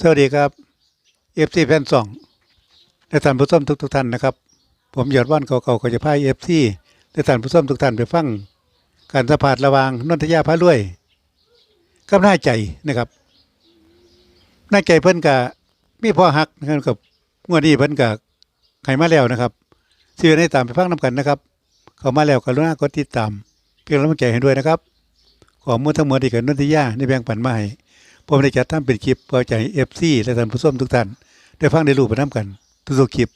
สวัสดีครับเอฟซีแฟนสองและท่านผู้ชมทุกทุกๆท่านนะครับ ผมยอดว่านเก่าๆก็จะพายเอฟซีและท่านผู้ชมทุกท่านไปฟัง การสัมผัสระหวางนนทยาพระรวยกับหน้าใจนะครับหน้าใจเพิ่นกะมีพ่อฮักนะครับกับงวดนี้เพิ่นกะไขมาแล้วนะครับเชื่อในตามไปฟังนํกันนะครับ เข้ามาแล้วกรุณากดติดตามเพื่อเป็นกำลังใจให้ด้วยนะครับ ขอมูลทั้งหมดที่เกิดนนทยาในแบ่งปันมาให้ ผมได้จัดทำเป็นคลิปเพื่อใจเอฟซีและท่านผู้ชมทุกท่านได้ฟังได้รู้ไปน้ำกัน ทุกๆคลิป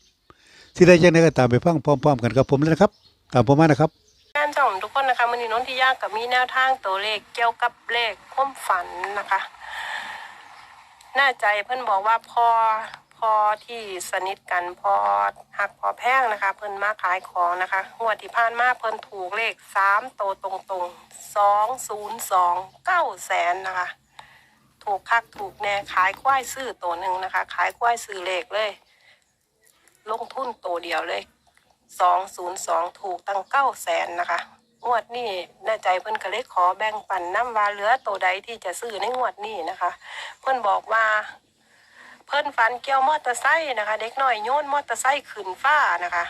ที่ได้ยังไงก็ตามไปฟังพร้อม ๆ กันกับผมเลยนะครับ ตามผมมานะครับแฟนช่องทุกคนนะคะมันนี้น้องที่ยากกับมีแนวทางตัวเลขเกี่ยวกับเลขความฝันนะคะหน้าใจเพื่อนบอกว่าพอพอที่สนิทกันพอหักพอแพงนะคะ เพื่อนมาขายของนะคะงวที่ผ่านมาเพื่อนถูกเลขสามโตวตรงๆสองศูนย์สองเก้าแสนนะคะ ถูกคักถูกแน่ขายควายซื้อตัวหนึ่งนะคะ ขายควายซื้อเลขเลย ลงทุนตัวเดียวเลยสองศูนย์สองถูกตั้งเก้าแสนนะคะงวดนี้น่าใจเพิ่นก็เลยขอแบ่งปันน้ำวาเหลือตัวใดที่จะซื้อในงวดนี้นะคะ เพิ่นบอกว่า เพิ่นฝันเกี่ยวมอเตอร์ไซค์นะคะ เด็กน้อยโยนมอเตอร์ไซค์ขึ้นฟ้านะคะ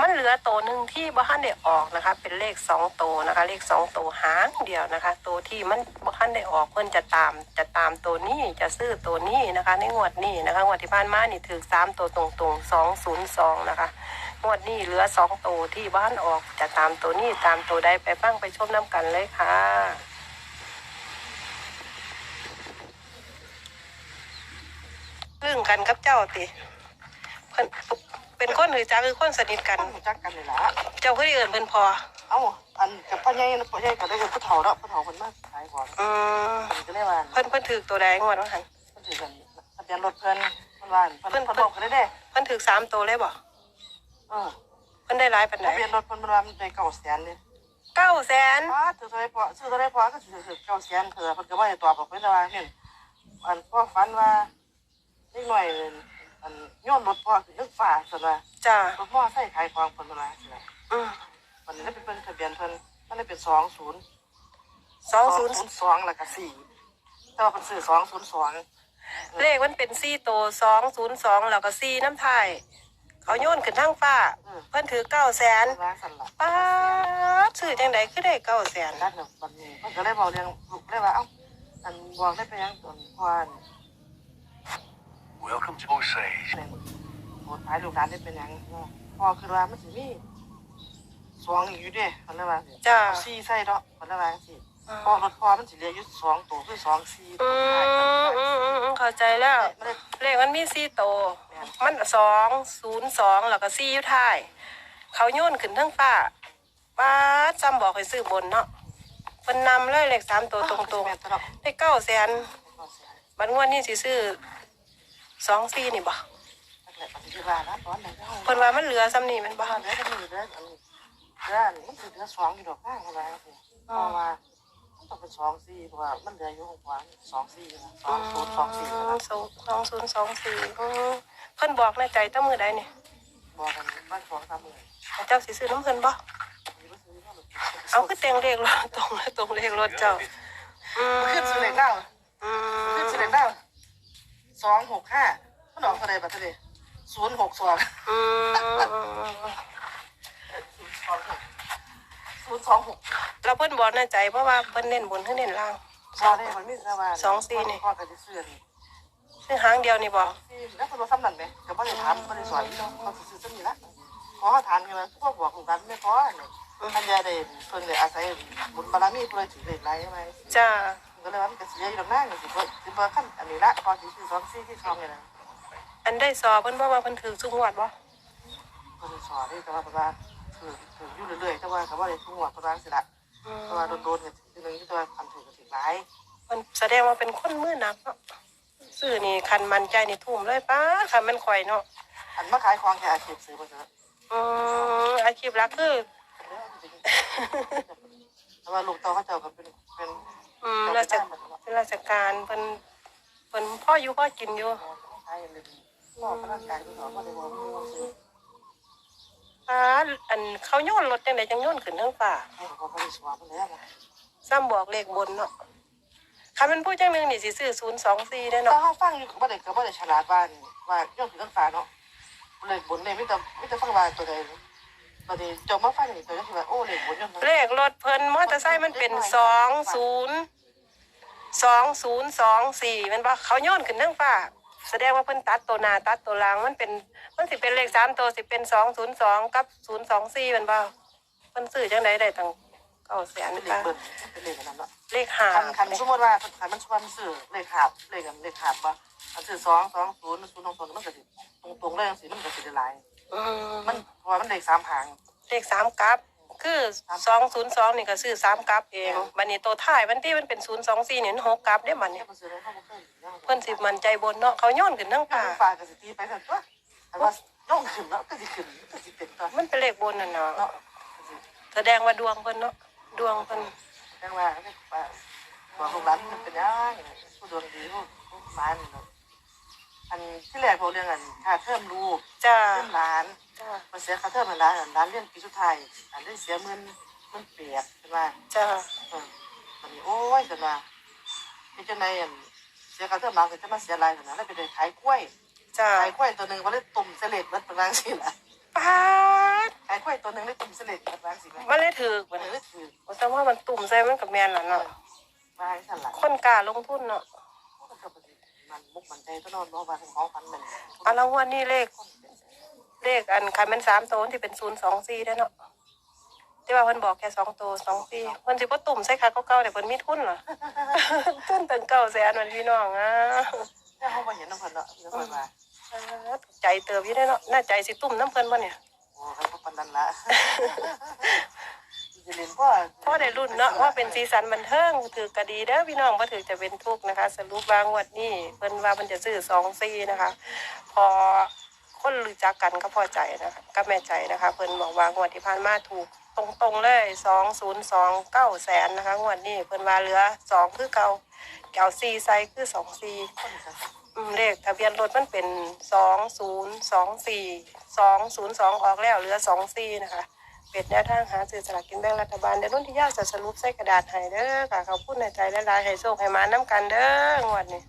มันเหลือตัวหนึ่งที่บ้านได้ออกนะคะ เป็นเลขสองตัวนะคะ เลขสองตัวหางเดียวนะคะ ตัวที่มันบ้านได้ออกเพิ่อนจะตาม จะตามตัวนี้จะซื้อตัวนี้นะคะ ในงวดนี้นะคะงวดที่ผ่านมานี่ถือสามตัวตรงๆสองศูนย์สองนะคะงวดนี้เหลือสองตัวที่บ้านออกจะตามตัวนี้ตามตัวใดไปฟังไปชมน้ำกันเลยค่ะเรื่งกันกับเจ้าติเพิ่อน เป็นคนหรือจ้าคือคนสนิทกัน รู้จักกันนี่ล่ะเจ้าคือได้เอินเพิ่นพอเอ้าอันกับพ่อใหญ่นะพ่อใหญ่ก็ได้กับผู้เฒ่าแล้วผู้เฒ่าคนมากขายก่อนอืมเพิ่นก็เลยว่าเพิ่นเพิ่นถือตัวใดงวดว่าหันเพิ่นถือกันทะเบียนรถเพิ่นเพิ่นว่าเพิ่นเพิ่นบอกกันได้เด้เพิ่นถือสามตัวเลยบ่เออเพิ่นได้หลายปานใดทะเบียนรถเพิ่นมันว่ามันได้เก้าแสนเลยเก้าแสนอ้าถือเท่าไรพอซื้อเท่าไรพอก็ถือถือเก้าแสนเถอะเพิ่นก็บ่ได้ตอบออกไปแต่ว่าเห็นอันพ่อฝันว่าเล็กน้อย อันโยนรถพ่อขึ้นนึกฟ้าซั่นว่าจ้ารถพ่อใส่ขายของเพิ่นว่าซั่นน่ะอืมวันนี้ได้เป็นเพิ่นทะเบียนเพิ่นมันได้เป็น20สองศูนย์202แล้วก็4แต่ว่าเพิ่นซื้อ202เลขมันเป็นสี่ตัวสองศูนย์สองแล้วก็สี่น้ำไทายเขาโยนขึ้นทางฟ้า เพิ่นถือเก้าแสนว่าสั่นล่ะป้าดซื้อจังใดคือได้เก้าแสนด้านหนึ่งวันนี้เพิ่นก็เลยบอกเรื่องลูกเลยว่าเอ้าอันบอกได้ไปยังตอนพ่ออัน Welcome to Osage. เนี่ยโหดท้ายลูกหลานได้เป็นหยังพ่อคือว่ามันสิมีสองอยู่เด้เพิ่นเลยว่าจ้าเอาสี่ใส่เนาะเพิ่นเลยว่าจังซี่พ่อรถพ่อมันสิเหลืออยู่สองตัวคือสองสี่อืมอืมอืมอืมเข้าใจแล้ว ไม่ได้เลขมันมีสี่ตัวมันสองศูนย์สองแล้วก็สี่อยู่ท้าย เขาโยนขึ้นทางฟ้าป้าดจำบอกให้ซื้อบนเนาะเพิ่นนำเลยเลขสามตัวตรงแม่นตลอดๆได้เก้าแสนบัดงวดนี้สิซื้อ สองสี่นี่บ่นั่นแหละปฏิบัตินะตอนไหนเฮาเพิ่นว่ามันเหลือซ้ำนี่แมันบ่บ้านเหลือแต่มือเด้ออันนี้เด้อมันสิเหลือสองอยู่ดอกข้างอะไรจังซี่เพราะว่ามันต้องเป็นสองสี่เพราะว่ามันเหลืออยู่ของขวางสองสี่นะสองศูนย์สองสี่นะสองสองศูนย์สองสี่อืมเพิ่นบอกในใจตั้งมือใดนี่บอกกันบ้านสองสามหมื่นเจ้าสิซื้อน้ำเพิ่นบ่เอาคือแต่งเลขรถตรงตรงเลขรถเจ้าอืม ขึ้นสุดเลยเก้าอืขึ้นมสุดเลยเก้าส องหกห้ามันออกอะไรบัตรเลยศูนย์หกสองอืมศูนย์สองหกแล้วเพิ่นบอกในใจเพราะว่าเพิ่นเน้นบนเพิ่นเน้นล่าง สองได้มันมีสว่าพ่อกันที่เสื้อนี่ซื้อหางเดียวนี่บ่ที่แล้วคนมาซ้ำนั่นไหมกับบ้านถามบ้านสอนเขาซื้อซ้ำนี่ละขอถามกันนะทุกคนบอกกันไม่พอเนี่ยท่านยาได้เพิ่นเลยอาศัยบุญบารมีเพิ่นถือเลขไรใช่ไหม จ้า ก็เลยว่ามันก็เสียอยู่ตรงนั้นสิเพิ่นสิเพิ่นขั้นอันนี้ละพอสิซื้อสองซี่ที่ช่องเนี่ยนะอันได้สอเพิ่นบอกว่าเพิ่นถือสุงวดบ่เพิ่นสอนนี่แต่ว่าเพราะว่าถือถืออยู่เรื่อยๆแต่ว่าก็บ่ได้ทุกงวดเพราะว่าสิละอืมเพราะว่าโดนๆเนี่ยทีนึงที่ตัวพันถือก็ถือหลายเพิ่นแสดงว่าเป็นคนมือหนักเนาะซื้อนี่คันมันใจนี่ทุ่มเลยป้าคันมันข่อยเนาะอันมาขายของแค่อาชีพซื้อมาเถอะอืมอาชีพหลักคือ แต่ว่าลูกเต้าเขาเจ้าก็เป็นเป็นอืมราชเป็นราชการเพิ่นเพิ่นพ่ออยู่พ่อกินอยู่ขายเลยรอพนักงานที่เขาบ่ได้บอกมูซื้ออ่าอันเขาโยนรถจังไดจังโยนขึ้นเทิงฟ้าให้เขาบ่ได้สวมแล้วนะซ้ำบอกเลขบนเนาะคันเป็นผู้จังหนึงนี่สิซื้อ024ได้แต่เนาะเขาฟังอยู่ก็บ่ได้ก็บ่ได้ฉลาดว่านี่ว่าย่อมถึงต้องฟ้าเนาะเลขบนเลยไม่ต้องไม่ต้องฟังว่าตัวใด บัดนี้จบมาฟังนี่ตัวนี้คือว่าโอ้เลขบนย่อมเลขรถเพิ่นมอเตอร์ไซค์มันเป็น20 2024แม่นบ่เขาโยนขึ้นเทั้งฟ้าแสดงว่าเพิ่นตัดตัวหน้าตัดตัวหลังมันเป็นมันสิเป็นเลขสามตัวสิเป็น202กับ024แม่นบ่เพิ่นซื้อจังไดได้ตั้ง9แสนเป็นเลขค่ะเบิ้ลเป็นเลขอันนั้นเนาะเลขห้าคันคันสมมติว่าคันมันชวนซื้อเลขหาบเลขกันเลขหาบว่าอันซื้อสองสองศูนย์ศูนย์สองศูนย์มันก็สิตรงตรงๆเลยจังซี่มันก็สิได้หลาย อืมมันเพราะว่ามันเลขสามหาง เลขสามกับคือสองศูนย์สองนี่ก็ซื้อสามกับเองบันนี้ตัวท้ายมันที่มันเป็นศูนย์สองสี่เนี่ยมันหกกับเด้บันนี้เนี่ยมันซื้อได้เข้าบ่เคยเพิ่นสิมันใจบนเนาะเขาโย้อนขึ้นทั้งฟ้าป่าฟ้าก็สิตีไปซั่นตัวอันว่าย่องขึ้นเนาะก็สิขึ้นก็สิเป็นตัวมันเป็นเลขบนน่ะเนาะเนาะแสดงว่าดวงเพิ่นเนาะดวงเพิ่นจังว่าเลขฟ้าว่าลูกหลานมันเป็นยังผู้ดวงดีผู้ผู้มานี่เนาะ อันที่แรกเขาเรื่องอันค่าเทอมลูกจ้าเทอมหลานจ้ามาเสียค่าเทอมมันร้านร้านเรียนปีสุดท้ายอันได้เสียเงินมันเปียกใช่ไหมจ้าเอออันนี้โอ้ยจังว่าเป็นจังไงอันเสียค่าเทอมมาก็จะมาเสียรายขนาดนั้นไปเลยขายกล้วยจ้าขายกล้วยตัวหนึ่งวันละตุ่มเสล็ดมันเป็นรางสิล่ะปาดขายกล้วยตัวหนึ่งได้ตุ่มเสล็ดมันรางสิไหมมันเลยถือมับันดนี้เลยถือแต่ว่ามันตุ่มใส่มันกับแม่นล่ะเนาะรางสั่นล่ะคนกล้าลงทุนเนาะมันก็เป็น มันมุกมันใจตัวนอนบอกว่าเป็นของฟันมันเอาละงวดนี้เลข เลขอันคันเป็นสามตัวที่เป็นศูนย์สองสี่ได้เนาะที่ว่าเพิ่นบอกแค่สองตัวสองสี่เพิ่นสิบ่ตุ่มใส่ขาเก่าๆแต่เพิ่นมีทุนเหรอ ทุนตั้งเก้าแสนมันพี่น้องอะแต่เขาไม่เห็นน้ำเพิ่นเนาะเดี๋ยวเพิ่นมาใจเติบอยู่ได้เนาะน่าใจสิตุ่มน้ำเพิ่นบ่เนี่ย โอ้เขาก็ปานนั้นละจะเรียน พ่อได้รุ่นเนาะว่าเป็นสีสันบันเทิงถือกระดีเด้อพี่น้องบ่ถือจะเป็นทุกข์นะคะ สรุปว่างวดนี้เพิ่นว่ามันจะซื้อสองสี่นะคะ พอคนรู้จักกันก็พอใจนะคะก็แม่ใจนะคะ เพิ่นบอกว่างวดที่ผ่านมาถูกตรงๆเลยสองศูนย์สองเก้าแสนนะคะงวดนี้เพิ่นว่าเหลือสองคือเก่าเก่าสี่ไซคือสองสี่อืมเลขทะเบียนรถมันเป็นสองศูนย์สองสี่สองศูนย์สองออกแล้วเหลือสองสี่นะคะ เป็นแนวทางหาซื้อสลากกินแบ่งรัฐบาลเดี๋ยวรุ่นที่ยากจะสรุปใส่กระดาษให้เด้อค่ะเขาพูดในใจและลายให้โชคให้มาน้ำกันเด้องวดนี้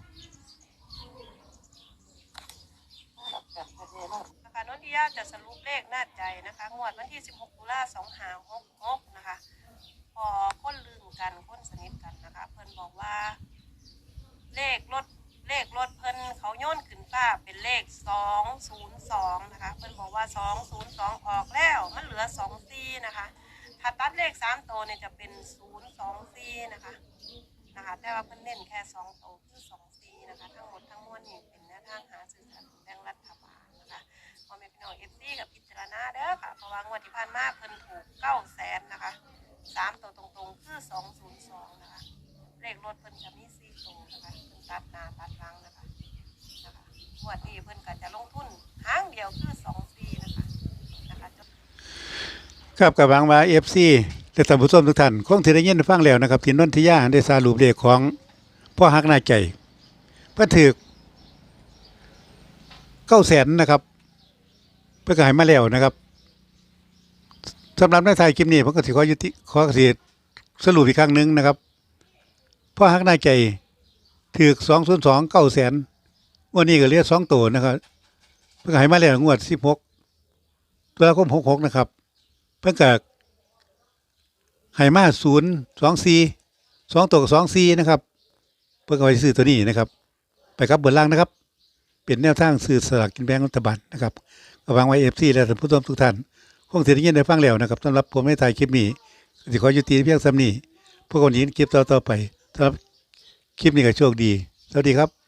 นะคะนนทิยาจะสรุปเลขหน้าใจนะคะ งวดวันที่ 16ตุลา2566นะคะ พอค้นลืมกันค้นสนิทกันนะคะ เพิ่นบอกว่า เลขรถเลขรถ นเขาโยนขึ้นฟ้าเป็นเลขสองศูนย์สองนะคะเพิ่นบอกว่าสองศูนย์สองออกแล้วมันเหลือสองสี่นะคะถ้าตัดเลขสามตัวเนี่ยจะเป็นศูนย์สองสี่นะคะนะคะแต่ว่าเพิ่นเน้นแค่สองตัวคือสองสี่นะคะทั้งหมดทั้งมวลนี่เป็นแนวทางหาซื้อสากกินแบ่งรัฐบาลนะคะพอแม่พี่น้องเอฟซีกับพิจารณาเด้อค่ะเพราะว่างวดที่ผ่านมาเพิ่นถูกเก้าแสนนะคะสามตัวตรงๆคือสองศูนย์สองนะคะเลขรถเพิ่นจะมีสี่ตัวนะคะเพิ่นตัดน้าตัดหลังนะคะนะคะง วดนี้เพิ่นก็จะลงทุนหางเดียวคือสองสี่นะคะนะคะจบครับกับหวังว่าเอฟซีและท่านผู้ชมทุกท่านคงที่ได้ยินได้ฟังแล้วนะครับที่นนทิยาได้สารุปเลขของพ่อฮักนาใจเพื่อถือเก้าแสนนะครับ เพื่อขายมาแล้วนะครับสำหรับในไทายคลิปนี้ผมก็ถือขอยุติขอกสิสรุปอีกครั้งหนึ่งนะครับพ่อฮักนาใจถือสองศูนย์สองเก้าแสน วันนี้ก็เหลือสองตัวนะครับ เพื่อขายมาแล้วงวดสิบหกตุลาคมหกหกนะครับ เพิ่นก็ให้มาศูนย์สองสี่สองตัวกับสองสี่นะครับ เพิ่นก็ไปซื้อตัวนี้นะครับ ไปครับเบนล่างนะครับ เป็นแนวทางซื้อสลากกินแบ่งรัฐบาลนะครับก็วางไว้เอฟซีและท่านผู้ชมทุกท่านคงเสิได้ยินได้ฟังแล้วนะครับสำหรับผมในถ่ายคลิปนี้สิขอยุติเพียงสำนีพวกคนนี้คลิปต่อๆไปสำหรับคลิปนี้ก็โชคดี สวัสดีครับ